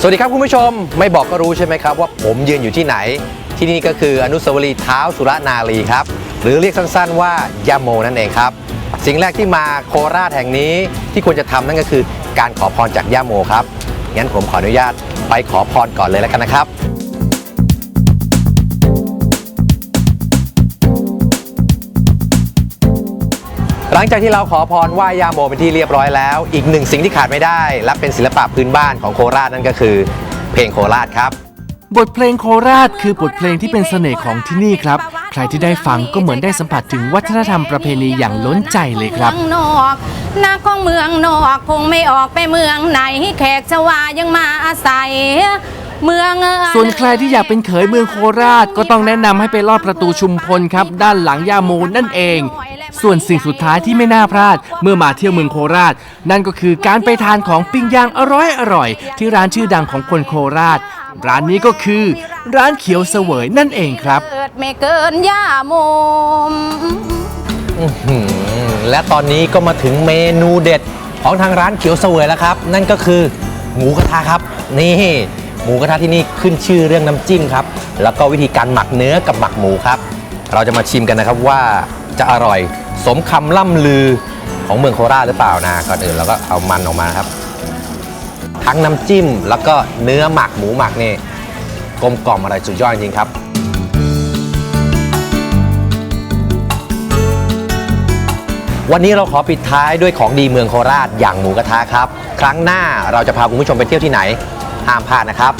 สวัสดีครับคุณผู้ชมไม่บอกก็รู้ใช่ไหมครับว่าผมยืนอยู่ที่ไหน ที่นี่ก็คืออนุสาวรีย์เท้าสุรนารีครับ หรือเรียกสั้นๆว่ายาโมนั่นเองครับ สิ่งแรกที่มาโคราชแห่งนี้ที่ควรจะทำนั่นก็คือการขอพรจากย่าโมครับงั้นผมขออนุญาตไปขอพรก่อนเลยแล้วกันนะครับ ลังจากที่เราขอพรไหว้ย่าโมเป็นที่เรียบร้อยแล้ว อีกหนึ่งสิ่งที่ขาดไม่ได้ และเป็นศิลปะพื้นบ้านของโคราชนั่นก็คือ เพลงโคราชครับ บทเพลงโคราชคือบทเพลงที่เป็นเสน่ห์ของที่นี่ครับ ใครที่ได้ฟังก็เหมือนได้สัมผัสถึงวัฒนธรรมประเพณีอย่างล้นใจเลยครับ เมืองนอกนักของเมืองนอกคงไม่ออกไปเมืองไหนแขกชวายังมาอาศัย เมืองเอ๋ยส่วนใครที่อยากเป็นเขยเมืองโคราชก็ต้องแนะนำให้ไปลอดประตูชุมพลครับ ด้านหลังย่าโมนั่นเอง ส่วนสิ่งสุดท้ายที่ไม่น่าพลาด เมื่อมาเที่ยวเมืองโคราช นั่นก็คือการไปทานของปิ้งย่างอร่อยอร่อยๆที่ร้านชื่อดังของคนโคราช ร้านนี้ก็คือ ร้านเขียวเสวยนั่นเองครับ เกิดไม่เกินย่าโมมอืมและตอนนี้ก็มาถึงเมนูเด็ดของทางร้านเขียวเสวยแล้วครับ นั่นก็คือหมูกระทะครับ นี่ หมูกระทะที่นี่ขึ้นชื่อเรื่องน้ำจิ้มครับ แล้วก็วิธีการหมักเนื้อกับหมักหมูครับ เราจะมาชิมกันนะครับว่าจะอร่อย สมคำล่ำลือของเมืองโคราชหรือเปล่านะก่อนอื่นเราก็เอามันออกมาครับ ทั้งน้ำจิ้มแล้วก็เนื้อหมักหมูหมักนี่กลมกล่อมอะไรสุดยอดจริงครับวันนี้เราขอปิดท้ายด้วยของดีเมืองโคราชอย่างหมูกระทะครับ ครั้งหน้าเราจะพาคุณผู้ชมไปเที่ยวที่ไหน ห้ามพลาดนะครับ